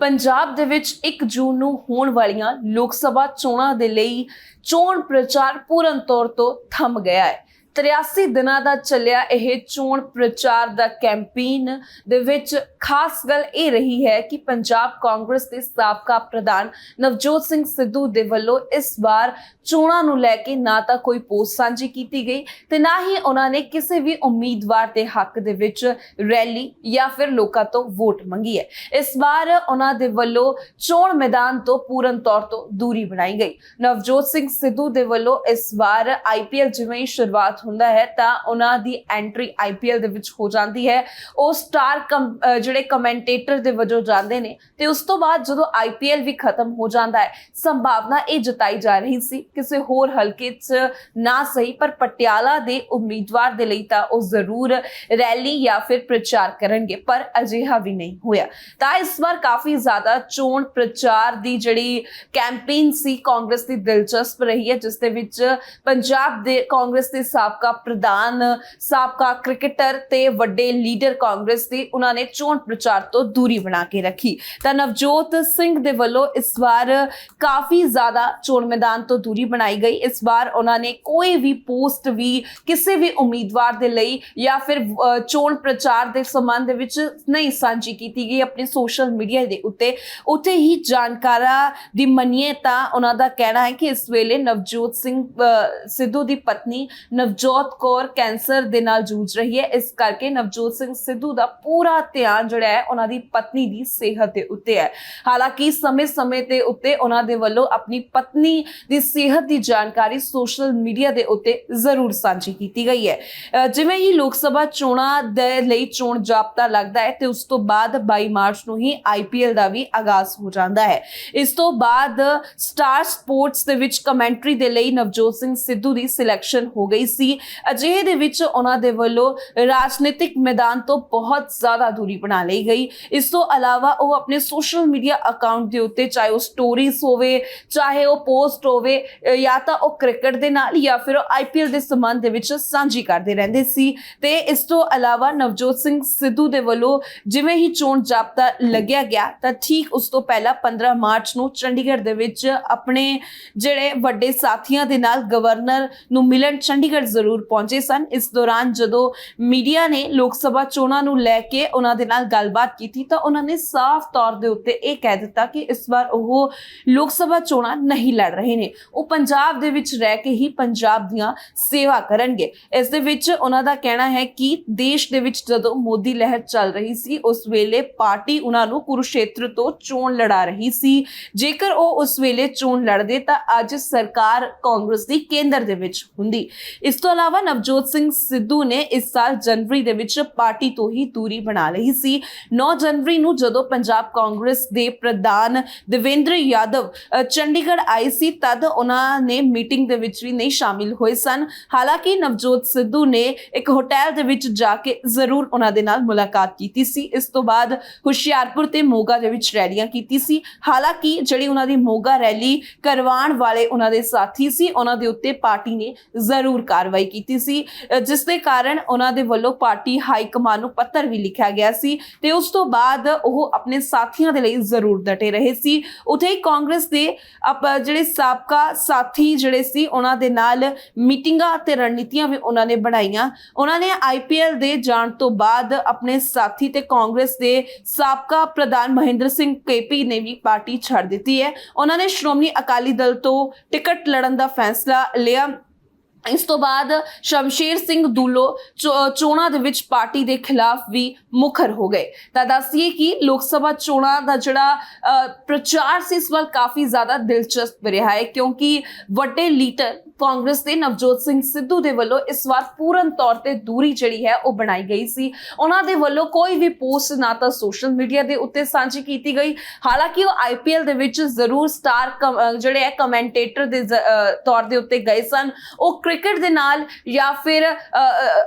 ਪੰਜਾਬ ਦੇ ਵਿੱਚ 1 ਜੂਨ ਨੂੰ ਹੋਣ ਵਾਲੀਆਂ ਲੋਕ ਸਭਾ ਚੋਣਾਂ ਦੇ ਲਈ ਚੋਣ ਪ੍ਰਚਾਰ ਪੂਰਨ ਤੌਰ ਤੋਂ ਥੰਮ ਗਿਆ ਹੈ। 83 ਦਿਨਾਂ ਦਾ ਚੱਲਿਆ ਇਹ ਚੋਣ ਪ੍ਰਚਾਰ ਦਾ ਕੈਂਪੇਨ ਦੇ ਵਿੱਚ ਖਾਸ ਗੱਲ ਇਹ ਰਹੀ ਹੈ ਕਿ ਪੰਜਾਬ ਕਾਂਗਰਸ ਦੇ ਸਾਬਕਾ ਪ੍ਰਧਾਨ ਨਵਜੋਤ ਸਿੰਘ ਸਿੱਧੂ ਦੇ ਵੱਲੋਂ ਇਸ ਵਾਰ ਚੋਣਾਂ ਨੂੰ ਲੈ ਕੇ ਨਾ ਤਾਂ ਕੋਈ ਪੋਸਟ ਸਾਂਝੀ ਕੀਤੀ ਗਈ ਤੇ ਨਾ ਹੀ ਉਹਨਾਂ ਨੇ ਕਿਸੇ ਵੀ ਉਮੀਦਵਾਰ ਦੇ ਹੱਕ ਦੇ ਵਿੱਚ ਰੈਲੀ ਜਾਂ ਫਿਰ ਲੋਕਾਂ ਤੋਂ ਵੋਟ ਮੰਗੀ ਹੈ। ਇਸ ਵਾਰ ਉਹਨਾਂ ਦੇ ਵੱਲੋਂ ਚੋਣ ਮੈਦਾਨ ਤੋਂ ਪੂਰਨ ਤੌਰ ਤੋਂ ਦੂਰੀ ਬਣਾਈ ਗਈ। ਨਵਜੋਤ ਸਿੰਘ ਸਿੱਧੂ ਦੇ ਵੱਲੋਂ ਇਸ ਵਾਰ ਆਈਪੀਐਲ ਜਿਵੇਂ ਹੀ ਸ਼ੁਰੂਆਤ ਹੁੰਦਾ ਹੈ ਤਾਂ ਉਹਨਾਂ ਦੀ ਐਂਟਰੀ ਆਈਪੀਐਲ ਦੇ ਵਿੱਚ ਹੋ ਜਾਂਦੀ ਹੈ। ਉਹ ਸਟਾਰ ਜਿਹੜੇ ਕਮੈਂਟੇਟਰ ਦੇ ਵਜੋਂ ਜਾਂਦੇ ਨੇ ਤੇ ਉਸ ਤੋਂ ਬਾਅਦ ਜਦੋਂ ਆਈਪੀਐਲ ਵੀ ਖਤਮ ਹੋ ਜਾਂਦਾ ਹੈ, ਸੰਭਾਵਨਾ ਇਹ ਜਤਾਈ ਜਾ ਰਹੀ ਸੀ ਕਿਸੇ ਹੋਰ ਹਲਕੇ 'ਚ ਨਾ ਸਹੀ, ਪਰ ਪਟਿਆਲਾ ਦੇ ਉਮੀਦਵਾਰ ਦੇ ਲਈ ਤਾਂ ਉਹ ਜ਼ਰੂਰ ਰੈਲੀ ਜਾਂ ਫਿਰ ਪ੍ਰਚਾਰ ਕਰਨਗੇ, ਪਰ ਅਜਿਹਾ ਵੀ ਨਹੀਂ ਹੋਇਆ। ਤਾਂ ਇਸ ਵਾਰ ਕਾਫੀ ਜ਼ਿਆਦਾ ਚੋਣ ਪ੍ਰਚਾਰ ਦੀ ਜਿਹੜੀ ਕੈਂਪੇਨ ਸੀ, ਕਾਂਗਰਸ ਦੀ ਦਿਲਚਸਪ ਰਹੀ ਹੈ, ਜਿਸ ਦੇ ਵਿੱਚ ਪੰਜਾਬ ਦੇ ਕਾਂਗਰਸ ਦੇ ਸਾਬਕਾ ਸਾਬਕਾ ਪ੍ਰਧਾਨ, ਸਾਬਕਾ ਕ੍ਰਿਕਟਰ ਤੇ ਵੱਡੇ ਲੀਡਰ ਕਾਂਗਰਸ ਦੀ ਉਹਨਾਂ ਨੇ ਚੋਣ ਪ੍ਰਚਾਰ ਤੋਂ ਦੂਰੀ ਬਣਾ ਕੇ ਰੱਖੀ। ਤਾਂ ਨਵਜੋਤ ਸਿੰਘ ਦੇ ਵੱਲੋਂ ਇਸ ਵਾਰ ਕਾਫੀ ਜ਼ਿਆਦਾ ਚੋਣ ਮੈਦਾਨ ਤੋਂ ਦੂਰੀ ਬਣਾਈ ਗਈ। ਇਸ ਵਾਰ ਉਹਨਾਂ ਨੇ ਕੋਈ ਵੀ ਪੋਸਟ ਵੀ ਕਿਸੇ ਵੀ ਉਮੀਦਵਾਰ ਦੇ ਲਈ ਜਾਂ ਫਿਰ ਚੋਣ ਪ੍ਰਚਾਰ ਦੇ ਸੰਬੰਧ ਵਿੱਚ ਨਹੀਂ ਸਾਂਝੀ ਕੀਤੀ ਗਈ। ਆਪਣੇ ਸੋਸ਼ਲ ਮੀਡੀਆ ਦੇ ਉੱਤੇ ਉੱਥੇ ਹੀ ਜਾਣਕਾਰਾਂ ਦੀ ਮੰਨੀਏ ਤਾਂ ਉਹਨਾਂ ਦਾ ਕਹਿਣਾ ਹੈ ਕਿ ਇਸ ਵੇਲੇ ਨਵਜੋਤ ਸਿੰਘ ਸਿੱਧੂ ਦੀ ਪਤਨੀ ਨਵ ਨਵਜੋਤ ਕੌਰ ਕੈਂਸਰ ਦੇ ਨਾਲ ਜੂਝ ਰਹੀ ਹੈ। ਇਸ ਕਰਕੇ ਨਵਜੋਤ ਸਿੰਘ ਸਿੱਧੂ ਦਾ ਪੂਰਾ ਧਿਆਨ ਜਿਹੜਾ ਹੈ, ਉਹਨਾਂ ਦੀ ਪਤਨੀ ਦੀ ਸਿਹਤ ਦੇ ਉੱਤੇ ਹੈ। ਹਾਲਾਂਕਿ ਸਮੇਂ-ਸਮੇਂ ਤੇ ਉੱਤੇ ਉਹਨਾਂ ਦੇ ਵੱਲੋਂ ਆਪਣੀ ਪਤਨੀ ਦੀ ਸਿਹਤ ਦੀ ਜਾਣਕਾਰੀ ਸੋਸ਼ਲ ਮੀਡੀਆ ਦੇ ਉੱਤੇ ਜ਼ਰੂਰ ਸਾਂਝੀ ਕੀਤੀ ਗਈ ਹੈ। ਜਿਵੇਂ ਹੀ ਲੋਕ ਸਭਾ ਚੋਣਾਂ ਦੇ ਲਈ ਚੋਣ ਜਾਬਤਾ ਲੱਗਦਾ ਹੈ ਤੇ ਉਸ ਤੋਂ ਬਾਅਦ 22 ਮਾਰਚ ਨੂੰ ਹੀ ਆਈਪੀਐਲ ਦਾ ਵੀ ਆਗਾਜ਼ ਹੋ ਜਾਂਦਾ ਹੈ। ਇਸ ਤੋਂ ਬਾਅਦ ਸਟਾਰ ਸਪੋਰਟਸ ਦੇ ਵਿੱਚ ਕਮੈਂਟਰੀ ਦੇ ਲਈ ਨਵਜੋਤ ਸਿੰਘ ਸਿੱਧੂ ਦੀ ਸਿਲੈਕਸ਼ਨ ਹੋ ਗਈ ਸੀ। ਅਜਿਹੇ ਦੇ ਵਿੱਚ ਉਹਨਾਂ ਦੇ ਵੱਲੋਂ ਰਾਜਨੀਤਿਕ ਮੈਦਾਨ ਤੋਂ ਬਹੁਤ ਜ਼ਿਆਦਾ ਦੂਰੀ ਬਣਾ ਲਈ ਗਈ। ਇਸ ਤੋਂ ਇਲਾਵਾ ਉਹ ਆਪਣੇ ਸੋਸ਼ਲ ਮੀਡੀਆ ਅਕਾਊਂਟ ਦੇ ਉੱਤੇ ਚਾਹੇ ਉਹ ਸਟੋਰੀਜ਼ ਹੋਵੇ, ਚਾਹੇ ਉਹ ਪੋਸਟ ਹੋਵੇ ਜਾਂ ਤਾਂ ਉਹ ਕ੍ਰਿਕਟ ਦੇ ਨਾਲ ਜਾਂ ਫਿਰ ਉਹ ਆਈਪੀਐਲ ਦੇ ਸੰਬੰਧ ਦੇ ਵਿੱਚ ਸਾਂਝੀ ਕਰਦੇ ਰਹਿੰਦੇ ਸੀ। ਤੇ ਇਸ ਤੋਂ ਇਲਾਵਾ ਨਵਜੋਤ ਸਿੰਘ ਸਿੱਧੂ ਦੇ ਵੱਲੋਂ ਜਿਵੇਂ ਹੀ ਚੋਣ ਜਾਬਤਾ ਲੱਗਿਆ ਗਿਆ, ਤਾਂ ਠੀਕ ਉਸ ਤੋਂ ਪਹਿਲਾਂ 15 ਮਾਰਚ ਨੂੰ ਚੰਡੀਗੜ੍ਹ ਦੇ ਵਿੱਚ ਆਪਣੇ ਜਿਹੜੇ ਵੱਡੇ ਸਾਥੀਆਂ ਦੇ ਨਾਲ ਗਵਰਨਰ ਨੂੰ ਮਿਲਣ ਚੰਡੀਗੜ੍ਹ ਜ਼ਰੂਰ ਪਹੁੰਚੇ ਸਨ। ਇਸ ਦੌਰਾਨ ਜਦੋਂ ਮੀਡੀਆ ਨੇ ਲੋਕ ਸਭਾ ਚੋਣਾਂ ਨੂੰ ਲੈ ਕੇ ਉਹਨਾਂ ਦੇ ਨਾਲ ਗੱਲਬਾਤ ਕੀਤੀ ਤਾਂ ਉਹਨਾਂ ਨੇ ਸਾਫ਼ ਤੌਰ ਦੇ ਉੱਤੇ ਇਹ ਕਹਿ ਦਿੱਤਾ ਕਿ ਇਸ ਵਾਰ ਉਹ ਲੋਕ ਸਭਾ ਚੋਣਾਂ ਨਹੀਂ ਲੜ ਰਹੇ ਨੇ। ਉਹ ਪੰਜਾਬ ਦੇ ਵਿੱਚ ਰਹਿ ਕੇ ਹੀ ਪੰਜਾਬ ਦੀਆਂ ਸੇਵਾ ਕਰਨਗੇ। ਇਸ ਦੇ ਵਿੱਚ ਉਹਨਾਂ ਦਾ ਕਹਿਣਾ ਹੈ ਕਿ ਦੇਸ਼ ਦੇ ਵਿੱਚ ਜਦੋਂ ਮੋਦੀ ਲਹਿਰ ਚੱਲ ਰਹੀ ਸੀ, ਉਸ ਵੇਲੇ ਪਾਰਟੀ ਉਹਨਾਂ ਨੂੰ ਕੁਰੂਸ਼ੇਤਰ ਤੋਂ ਚੋਣ ਲੜਾ ਰਹੀ ਸੀ। ਜੇਕਰ ਉਹ ਉਸ ਵੇਲੇ ਚੋਣ ਲੜਦੇ ਤਾਂ ਅੱਜ ਸਰਕਾਰ ਕਾਂਗਰਸ ਦੀ ਕੇਂਦਰ ਦੇ ਵਿੱਚ ਹੁੰਦੀ। ਇਸ ਤੋਂ ਇਲਾਵਾ ਨਵਜੋਤ ਸਿੰਘ ਸਿੱਧੂ ਨੇ ਇਸ ਸਾਲ ਜਨਵਰੀ ਦੇ ਵਿੱਚ ਪਾਰਟੀ ਤੋਂ ਹੀ ਦੂਰੀ ਬਣਾ ਲਈ ਸੀ। 9 ਜਨਵਰੀ ਨੂੰ ਜਦੋਂ ਪੰਜਾਬ ਕਾਂਗਰਸ ਦੇ ਪ੍ਰਧਾਨ ਦੇਵੇਂਦਰ ਯਾਦਵ ਚੰਡੀਗੜ੍ਹ ਆਏ ਸੀ, ਤਦ ਉਹਨਾਂ ਨੇ ਮੀਟਿੰਗ ਦੇ ਵਿੱਚ ਵੀ ਨਹੀਂ ਸ਼ਾਮਿਲ ਹੋਏ ਸਨ। ਹਾਲਾਂਕਿ ਨਵਜੋਤ ਸਿੱਧੂ ਨੇ ਇੱਕ ਹੋਟਲ ਦੇ ਵਿੱਚ ਜਾ ਕੇ ਜ਼ਰੂਰ ਉਹਨਾਂ ਦੇ ਨਾਲ ਮੁਲਾਕਾਤ ਕੀਤੀ ਸੀ। ਇਸ ਤੋਂ ਬਾਅਦ ਹੁਸ਼ਿਆਰਪੁਰ ਤੇ ਮੋਗਾ ਦੇ ਵਿੱਚ ਰੈਲੀਆਂ ਕੀਤੀ ਸੀ। ਹਾਲਾਂਕਿ ਜਿਹੜੀ ਉਹਨਾਂ ਦੀ ਮੋਗਾ ਰੈਲੀ ਕਰਵਾਉਣ ਵਾਲੇ ਉਹਨਾਂ ਦੇ ਸਾਥੀ ਸੀ, ਉਹਨਾਂ ਦੇ ਉੱਤੇ ਪਾਰਟੀ ਨੇ ਜ਼ਰੂਰ ਕਾਰਵਾਈ ਕੀਤੀ ਸੀ। ਜਿਸ ਦੇ ਕਾਰਨ ਉਹਨਾਂ ਦੇ ਵੱਲੋਂ ਪਾਰਟੀ ਹਾਈ ਕਮਾਨ ਨੂੰ ਪੱਤਰ ਵੀ ਲਿਖਿਆ ਗਿਆ ਸੀ ਤੇ ਉਸ ਤੋਂ ਬਾਅਦ ਉਹ ਆਪਣੇ ਸਾਥੀਆਂ ਦੇ ਲਈ ਜ਼ਰੂਰ ਡਟੇ ਰਹੇ ਸੀ। ਉਥੇ ਹੀ ਕਾਂਗਰਸ ਦੇ ਜਿਹੜੇ ਸਾਬਕਾ ਸਾਥੀ ਜਿਹੜੇ ਸੀ, ਉਹਨਾਂ ਦੇ ਨਾਲ ਮੀਟਿੰਗਾਂ ਤੇ ਰਣਨੀਤੀਆਂ ਵੀ ਉਹਨਾਂ ਨੇ ਬਣਾਈਆਂ। ਉਹਨਾਂ ਨੇ ਆਈਪੀਐਲ ਦੇ ਜਾਣ ਤੋਂ ਬਾਅਦ ਆਪਣੇ ਸਾਥੀ ਤੇ ਕਾਂਗਰਸ ਦੇ ਸਾਬਕਾ ਪ੍ਰਧਾਨ ਮਹਿੰਦਰ ਸਿੰਘ ਕੇਪੀ ਨੇ ਵੀ ਪਾਰਟੀ ਛੱਡ ਦਿੱਤੀ ਹੈ। ਉਹਨਾਂ ਨੇ ਸ਼੍ਰੋਮਣੀ ਅਕਾਲੀ ਦਲ ਤੋਂ ਟਿਕਟ ਲੜਨ ਦਾ ਫੈਸਲਾ ਲਿਆ। ਇਸ ਤੋਂ ਬਾਅਦ ਸ਼ਮਸ਼ੇਰ ਸਿੰਘ ਦੂਲੋ ਚੋ- ਚੋਣਾਂ ਦੇ ਵਿੱਚ ਪਾਰਟੀ ਦੇ ਖਿਲਾਫ ਵੀ ਮੁਖਰ ਹੋ ਗਏ। ਤਾਂ ਦੱਸੀਏ ਕਿ ਲੋਕ ਸਭਾ ਚੋਣਾਂ ਦਾ ਜਿਹੜਾ ਪ੍ਰਚਾਰ ਸੀ, ਇਸ ਵਾਰ ਕਾਫੀ ਜ਼ਿਆਦਾ ਦਿਲਚਸਪ ਰਿਹਾ ਹੈ ਕਿਉਂਕਿ ਵੱਡੇ ਲੀਡਰ ਕਾਂਗਰਸ ਦੇ ਨਵਜੋਤ ਸਿੰਘ ਸਿੱਧੂ ਦੇ ਵੱਲੋਂ ਇਸ ਵਾਰ ਪੂਰਨ ਤੌਰ ਤੇ ਦੂਰੀ ਜਿਹੜੀ ਹੈ ਉਹ ਬਣਾਈ ਗਈ ਸੀ। ਉਹਨਾਂ ਦੇ ਵੱਲੋਂ ਕੋਈ ਵੀ ਪੋਸਟ ਨਾ ਤਾਂ ਸੋਸ਼ਲ ਮੀਡੀਆ ਦੇ ਉੱਤੇ ਸਾਂਝੀ ਕੀਤੀ ਗਈ। ਹਾਲਾਂਕਿ ਉਹ ਆਈਪੀਐਲ ਦੇ ਵਿੱਚ ਜ਼ਰੂਰ ਸਟਾਰ ਕਮ- ਜਿਹੜੇ ਹੈ ਕਮੈਂਟੇਟਰ ਦੇ ਤੌਰ ਦੇ ਉੱਤੇ ਗਏ ਸਨ। ਉਹ ਕ੍ਰਿਕਟ ਦੇ ਨਾਲ ਜਾਂ ਫਿਰ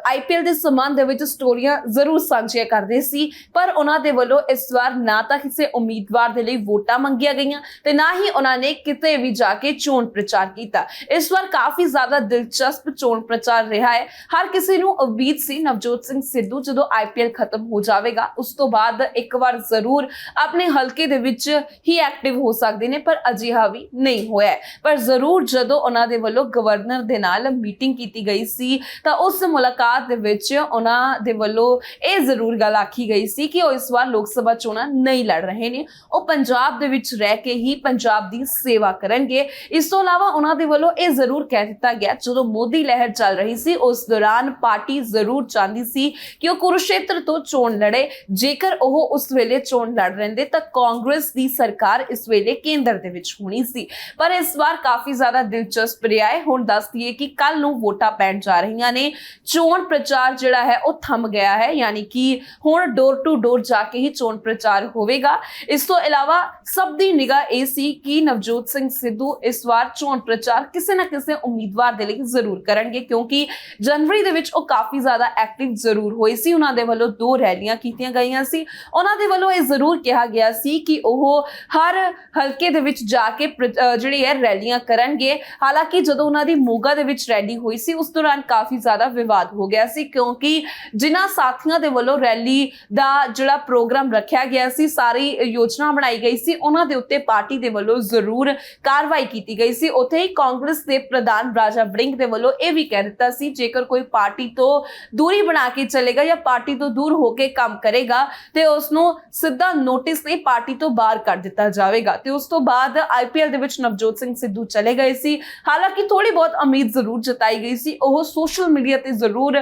ਆਈਪੀਐਲ ਦੇ ਸੰਬੰਧ ਦੇ ਵਿੱਚ ਸਟੋਰੀਆਂ ਜ਼ਰੂਰ ਸਾਂਝੀਆਂ ਕਰਦੇ ਸੀ। ਪਰ ਉਹਨਾਂ ਦੇ ਵੱਲੋਂ ਇਸ ਵਾਰ ਨਾ ਤਾਂ ਕਿਸੇ ਉਮੀਦਵਾਰ ਦੇ ਲਈ ਵੋਟਾਂ ਮੰਗੀਆਂ ਗਈਆਂ ਤੇ ਨਾ ਹੀ ਉਹਨਾਂ ਨੇ ਕਿਤੇ ਵੀ ਜਾ ਕੇ ਚੋਣ ਪ੍ਰਚਾਰ ਕੀਤਾ। ਇਸ ਵਾਰ ਕਾਫੀ ਜ਼ਿਆਦਾ ਦਿਲਚਸਪ ਚੋਣ ਪ੍ਰਚਾਰ ਰਿਹਾ ਹੈ। ਹਰ ਕਿਸੇ ਨੂੰ ਉਮੀਦ ਸੀ ਨਵਜੋਤ ਸਿੰਘ ਸਿੱਧੂ ਜਦੋਂ ਆਈਪੀਐਲ ਖਤਮ ਹੋ ਜਾਵੇਗਾ, ਉਸ ਤੋਂ ਬਾਅਦ ਇੱਕ ਵਾਰ ਜ਼ਰੂਰ ਆਪਣੇ ਹਲਕੇ ਦੇ ਵਿੱਚ ਹੀ ਐਕਟਿਵ ਹੋ ਸਕਦੇ ਨੇ, ਪਰ ਅਜਿਹਾ ਵੀ ਨਹੀਂ ਹੋਇਆ ਪਰ ਜ਼ਰੂਰ ਜਦੋਂ ਉਹਨਾਂ ਦੇ ਵੱਲੋਂ ਗਵਰਨਰ ਦੇ ਨਾਲ ਮੀਟਿੰਗ ਕੀਤੀ ਗਈ ਸੀ, ਤਾਂ ਉਸ ਮੁਲਾਕਾਤ ਦੇ ਵਿੱਚ ਉਹਨਾਂ ਦੇ ਵੱਲੋਂ ਇਹ ਜ਼ਰੂਰ ਗੱਲ ਆਖੀ ਗਈ ਸੀ ਕਿ ਉਹ ਇਸ ਵਾਰ ਲੋਕ ਸਭਾ ਚੋਣਾਂ ਨਹੀਂ ਲੜ ਰਹੇ ਨੇ। ਉਹ ਪੰਜਾਬ ਦੇ ਵਿੱਚ ਰਹਿ ਕੇ ਹੀ ਪੰਜਾਬ ਦੀ ਸੇਵਾ ਕਰਨਗੇ। ਇਸ ਤੋਂ ਇਲਾਵਾ ਉਹਨਾਂ ਦੇ ਵੱਲੋਂ ਇਹ ਜ਼ਰੂਰ ਕਹਿ ਦਿੱਤਾ ਗਿਆ, ਜਦੋਂ ਮੋਦੀ ਲਹਿਰ ਚੱਲ ਰਹੀ ਸੀ, ਉਸ ਦੌਰਾਨ ਪਾਰਟੀ ਜ਼ਰੂਰ ਚਾਹੁੰਦੀ ਸੀ ਕਿ ਉਹ ਕੁਰੂਸ਼ੇਤਰ ਤੋਂ ਚੋਣ ਲੜੇ। ਜੇਕਰ ਉਹ ਉਸ ਵੇਲੇ ਚੋਣ ਲੜ ਰਹਿੰਦੇ ਤਾਂ ਕਾਂਗਰਸ ਦੀ ਸਰਕਾਰ ਇਸ ਵੇਲੇ ਕੇਂਦਰ ਦੇ ਵਿੱਚ ਹੋਣੀ ਸੀ। ਪਰ ਇਸ ਵਾਰ ਕਾਫੀ ਜ਼ਿਆਦਾ ਦਿਲਚਸਪ ਰਿਹਾ ਹੈ। ਹੁਣ ਦੱਸ ਦਈਏ ਕਿ ਕੱਲ ਨੂੰ ਵੋਟਾਂ ਪੈਣ ਜਾ ਰਹੀਆਂ ਨੇ। ਚੋਣ ਪ੍ਰਚਾਰ ਜਿਹੜਾ ਹੈ, ਉਹ ਥੰਮ ਗਿਆ ਹੈ। ਯਾਨੀ ਕਿ ਹੁਣ ਡੋਰ ਟੂ ਡੋਰ ਜਾ ਕੇ ਹੀ ਚੋਣ ਪ੍ਰਚਾਰ ਹੋਵੇਗਾ। ਇਸ ਤੋਂ ਇਲਾਵਾ ਸਭ ਦੀ ਨਿਗਾਹ ਇਹ ਸੀ ਕਿ ਨਵਜੋਤ ਸਿੰਘ ਸਿੱਧੂ ਇਸ ਵਾਰ ਚੋਣ ਪ੍ਰਚਾਰ ਕਿਸੇ ਨਾ ਕਿਸੇ ਉਮੀਦਵਾਰ ਦੇ ਲਈ ਜ਼ਰੂਰ ਕਰਨਗੇ, ਕਿਉਂਕਿ ਜਨਵਰੀ ਦੇ ਵਿੱਚ ਉਹ ਕਾਫੀ ਜ਼ਿਆਦਾ ਐਕਟਿਵ ਜ਼ਰੂਰ ਹੋਏ ਸੀ। ਉਹਨਾਂ ਦੇ ਵੱਲੋਂ ਦੋ ਰੈਲੀਆਂ ਕੀਤੀਆਂ ਗਈਆਂ ਸੀ। ਉਹਨਾਂ ਦੇ ਵੱਲੋਂ ਇਹ ਜ਼ਰੂਰ ਕਿਹਾ ਗਿਆ ਸੀ ਕਿ ਉਹ ਹਰ ਹਲਕੇ ਦੇ ਵਿੱਚ ਜਾ ਕੇ ਪ੍ਰ- ਅਹ ਜਿਹੜੀ ਹੈ ਰੈਲੀਆਂ ਕਰਨਗੇ। ਹਾਲਾਂਕਿ ਜਦੋਂ ਉਹਨਾਂ ਦੀ ਮੋਗਾ ਦੇ ਵਿੱਚ ਰੈਲੀ ਹੋਈ ਸੀ, ਉਸ ਦੌਰਾਨ ਕਾਫੀ ਜ਼ਿਆਦਾ ਵਿਵਾਦ ਹੋ ਗਿਆ ਸੀ, ਕਿਉਂਕਿ ਜਿਨ੍ਹਾਂ ਸਾਥੀਆਂ ਦੇ ਵੱਲੋਂ ਰੈਲੀ ਦਾ ਜਿਹੜਾ ਪ੍ਰੋਗਰਾਮ ਰੱਖਿਆ ਗਿਆ ਸੀ, ਸਾਰੀ ਯੋਜਨਾ ਬਣਾਈ ਗਈ ਸੀ, ਉਹਨਾਂ ਦੇ ਉੱਤੇ ਪਾਰਟੀ ਦੇ ਵੱਲੋਂ ਜ਼ਰੂਰ ਕਾਰਵਾਈ ਕੀਤੀ ਗਈ ਸੀ। ਉੱਥੇ ਹੀ ਕਾਂਗਰਸ ਦੇ ਪ੍ਰਧਾਨ ਰਾਜਾ ਵੜਿੰਗ ਦੇ ਵੱਲੋਂ ਇਹ ਵੀ ਕਹਿ ਦਿੱਤਾ ਸੀ, ਜੇਕਰ ਕੋਈ ਪਾਰਟੀ ਤੋਂ ਦੂਰੀ ਬਣਾ ਕੇ ਚੱਲੇਗਾ ਜਾਂ ਪਾਰਟੀ ਤੋਂ ਦੂਰ ਹੋ ਕੇ ਕੰਮ ਕਰੇਗਾ, ਤੇ ਉਸ ਨੂੰ ਸਿੱਧਾ ਨੋਟਿਸ ਨਹੀਂ ਪਾਰਟੀ ਤੋਂ ਬਾਹਰ ਕਰ ਦਿੱਤਾ ਜਾਵੇਗਾ। ਤੇ ਉਸ ਤੋਂ ਬਾਅਦ ਆਈਪੀਐਲ ਦੇ ਵਿੱਚ ਨਵਜੋਤ ਸਿੰਘ ਸਿੱਧੂ ਚਲੇ ਗਏ ਸੀ। ਹਾਲਾਂਕਿ ਥੋੜੀ ਬਹੁਤ ਉਮੀਦ ਜ਼ਰੂਰ ਜਤਾਈ ਗਈ ਸੀ। ਉਹ ਸੋਸ਼ਲ ਮੀਡੀਆ ਤੇ ਜ਼ਰੂਰ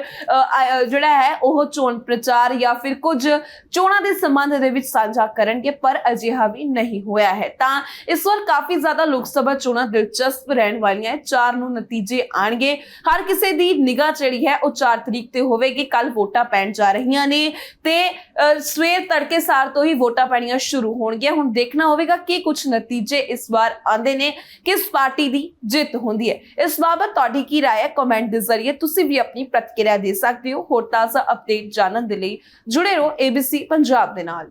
ਜਿਹੜਾ ਹੈ, ਉਹ ਚੋਣ ਪ੍ਰਚਾਰ ਜਾਂ ਫਿਰ ਕੁਝ ਚੋਣਾਂ ਦੇ ਸੰਬੰਧ ਦੇ ਵਿੱਚ ਸਾਂਝਾ ਕਰਨਗੇ, ਪਰ ਅਜਿਹਾ ਵੀ ਨਹੀਂ ਹੋਇਆ ਹੈ। ਤਾਂ ਇਸ ਵਾਰ ਕਾਫੀ ਜ਼ਿਆਦਾ ਲੋਕ ਸਭਾ ਚੋਣਾਂ ਦਿਲਚਸਪ ਰਹਿਣ ਵਾਲੀਆਂ ਹੈ। 4 ਨੂੰ ਨਤੀਜੇ ਆਣਗੇ ਹਰ ਕਿਸੇ ਦੀ ਨਿਗਾਹ ਜਿਹੜੀ ਹੈ ਉਹ 4 ਤਰੀਕ ਤੇ ਹੋਵੇਗੀ ਕੱਲ ਵੋਟਾਂ ਪੈਣ ਜਾ ਰਹੀਆਂ ਨੇ ਤੇ ਅ, ਸਵੇਰ ਤੜਕੇ ਸਾਰ ਤੋਂ ਹੀ ਵੋਟਾਂ ਪੈਣੀਆਂ ਸ਼ੁਰੂ ਹੋਣਗੀਆਂ ਹੁਣ ਦੇਖਣਾ ਹੋਵੇਗਾ ਕਿ ਕੁਝ ਨਤੀਜੇ ਇਸ ਵਾਰ ਆਉਂਦੇ ਨੇ ਕਿਸ ਪਾਰਟੀ ਦੀ ਜਿੱਤ ਹੁੰਦੀ ਹੈ ਇਸ ਬਾਬਤ ਤੁਹਾਡੀ ਕੀ رائے ਹੈ ਕਮੈਂਟ ਦੇ ਜ਼ਰੀਏ ਤੁਸੀਂ ਵੀ ਆਪਣੀ ਪ੍ਰਤੀਕਿਰਿਆ ਦੇ ਸਕਦੇ ਹੋ ਹੋਰ ਤਾਜ਼ਾ ਅਪਡੇਟ ਜਾਣਨ ਦੇ ਲਈ ਜੁੜੇ ਰਹੋ ABC ਪੰਜਾਬ ਦੇ ਨਾਲ